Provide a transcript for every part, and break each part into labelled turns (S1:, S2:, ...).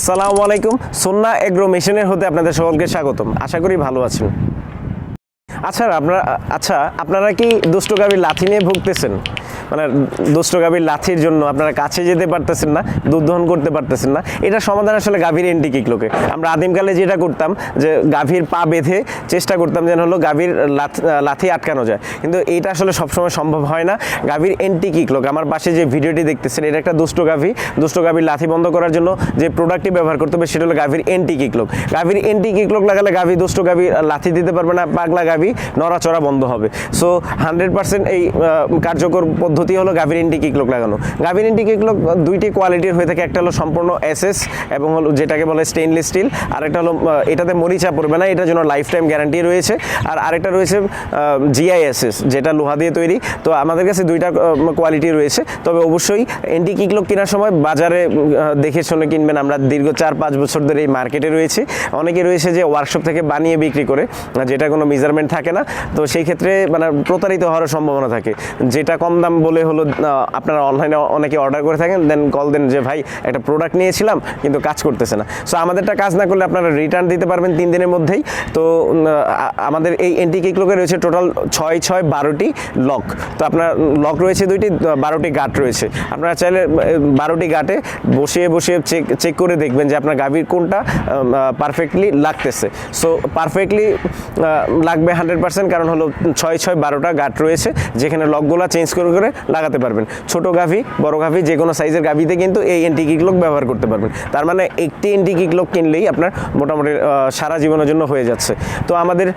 S1: আসসালামু আলাইকুম। সন্না এগ্রো মেশিনের হতে আপনাদের সকলকে স্বাগতম। আশা করি ভালো আছেন। আচ্ছা আপনারা আচ্ছা আপনারা কি দুষ্ট গাভীর লাথি নিয়ে ভুগতেছেন? মানে দুষ্ট গাভীর লাথির জন্য আপনারা কাছে যেতে পারতেছেন না, দুধ দহন করতে পারতেছেন না। এটা সমাধান আসলে গাভীর এন্টিকিকলোকে আমরা আদিমকালে যেটা করতাম, যে গাভীর পা বেঁধে চেষ্টা করতাম যেন হলো গাভীর লাথ- আটকানো যায়। কিন্তু এটা আসলে সবসময় সম্ভব হয় না। গাভীর এন্টিকিকলোক আমার পাশে যে ভিডিওটি দেখতেছেন, এটা একটা দুষ্ট গাভী। দুষ্ট গাভীর লাথি বন্ধ করার জন্য যে প্রোডাক্টটি ব্যবহার করতে হবে, সেটা হলো গাভীর এন্টিকিক লোক। গাভীর এন্টিকিকলোক লাগালে গাভী দুষ্ট গাভী লাথি দিতে পারবে না, পাগলা গাভী। নড়াচড়া বন্ধ হবে। সো হান্ড্রেড পার্সেন্ট এই কার্যকর পদ্ধতি হলো গাভীর এন্টিকিকলোক লাগানো। গাভীর এন্টিকিকলোক দুইটি কোয়ালিটির হয়ে থাকে, একটা হলো সম্পূর্ণ এসএস এবং হলো যেটাকে বলে স্টেইনলেস স্টিল আর একটা হলো এটাতে মরিচা পড়বে না, এটার জন্য লাইফ টাইম গ্যারান্টি রয়েছে। আর আরেকটা রয়েছে জিআইএসএস যেটা লোহা দিয়ে তৈরি। তো আমাদের কাছে দুইটা কোয়ালিটি রয়েছে। তবে অবশ্যই এন্টি কিকলোক কেনার সময় বাজারে দেখে শুনে কিনবেন। আমরা দীর্ঘ চার পাঁচ বছর ধরে এই মার্কেটে রয়েছে। অনেকে রয়েছে যে ওয়ার্কশপ থেকে বানিয়ে বিক্রি করে, যেটা কোনো মেজারমেন্ট থাকে না। তো সেই ক্ষেত্রে মানে প্রতারিত হওয়ার সম্ভাবনা থাকে। যেটা কম দাম বলে হলো আপনারা অনলাইনে অনেকে অর্ডার করে থাকেন দেন কল দেন যে, ভাই, একটা প্রোডাক্ট নিয়েছিলাম, কিন্তু কাজ করতেছে না। সো আমাদেরটা কাজ না করলে আপনারা রিটার্ন দিতে পারবেন তিন দিনের মধ্যেই। তো আমাদের এই এন্টি কিকলোকে রয়েছে টোটাল ছয় ছয়, বারোটি লক তো আপনার লক রয়েছে দুইটি, বারোটি গাট রয়েছে। আপনারা চাইলে বারোটি গাটে বসিয়ে বসিয়ে চেক চেক করে দেখবেন যে আপনার গাভীর কোনটা পারফেক্টলি লাগতেছে। সো পারফেক্টলি লাগবে হান্ড্রেড পার্সেন্ট কারণ হলো ছয় ছয় বারোটা গাট রয়েছে, যেখানে লকগুলো চেঞ্জ করে করে লাগাতে পারবেন। ছোট গাভী, বড় গাভী, যে কোনো সাইজের গাভীতে কিন্তু এই এন্টি কিকলক ব্যবহার করতে পারবেন। তার মানে একটি এন্টি কিক কিকলক কিনলেই আপনার মোটামুটি সারা জীবনের জন্য হয়ে যাচ্ছে। তো আমাদের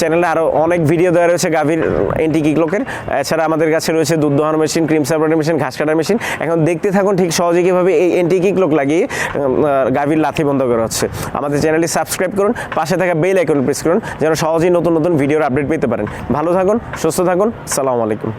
S1: চ্যানেলে আরও অনেক ভিডিও দেওয়া রয়েছে গাভীর এন্টি কিকলকের এছাড়া আমাদের কাছে রয়েছে দুধ দোহানো মেশিন ক্রিম সার্ভারের মেশিন ঘাস কাটার মেশিন এখন দেখতে থাকুন ঠিক সহজে কীভাবে এই এন্টি কিক কিকলক লাগিয়ে গাভীর লাথি বন্ধ করা হচ্ছে। আমাদের চ্যানেলটি সাবস্ক্রাইব করুন, পাশে থাকা বেল আইকন প্রেস করুন, যেন সহজেই নতুন নতুন ভিডিওর আপডেট পেতে পারেন। ভালো থাকুন সুস্থ থাকুন সালামু আলাইকুম।